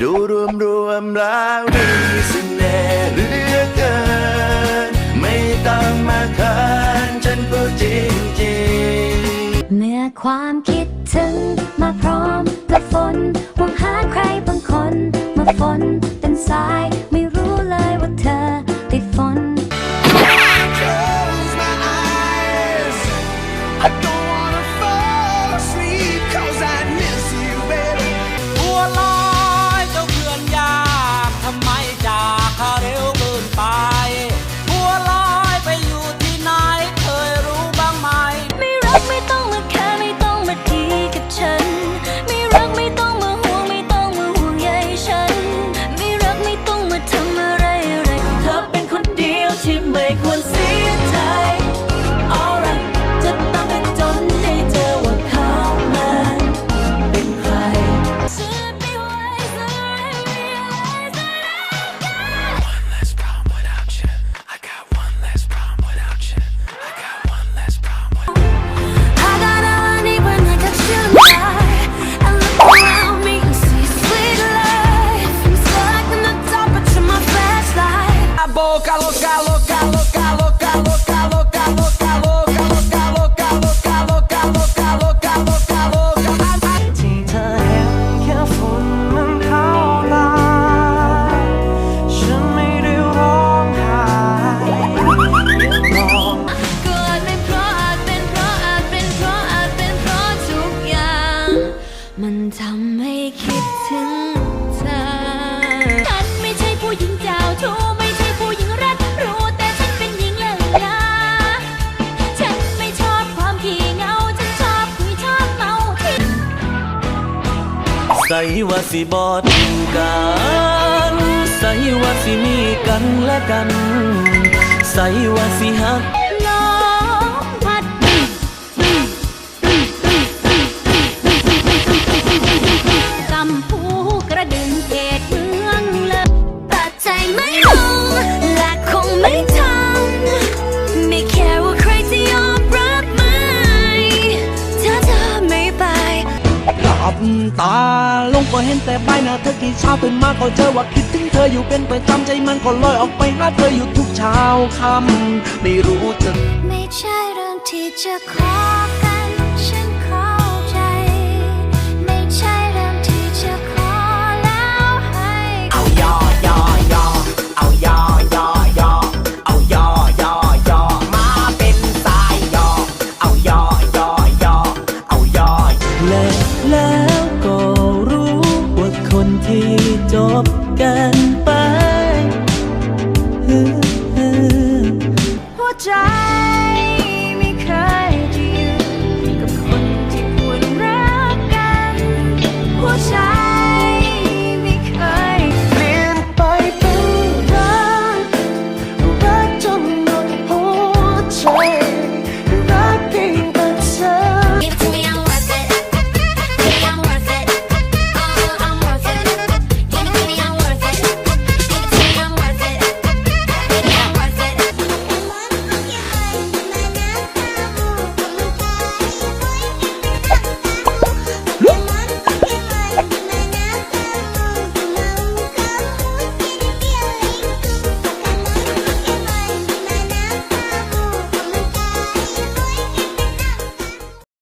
ดูรวมรวมแล้วมีเสน่ห์เหลือเกิน ไม่ต้องมาคานฉันก็จริงจริงเมื่อความคิดถึงมาพร้อมกับฝน ทำให้คิดถึงเธอ ฉันไม่ใช่ผู้หญิงเจ้าชู้ไม่ใช่ผู้หญิงรักรู้แต่ฉันเป็นหญิงเลิกยาฉันไม่ชอบความขี้เหงาฉันชอบคุยชอบเมาที่ใส่ว่าสิบอดกันใส่ว่าสิมีกันและกัน ใส่ว่าสิหัก ตา ลงก็เห็นแต่ใบหน้าเธอที่เช้าตื่นมาก็เจอว่าคิดถึงเธออยู่เป็นประจำใจมันก็ลอยออกไปหาเธออยู่ทุกเช้าค่ำไม่รู้จะไม่ใช่เรื่องที่จะขอ บกัน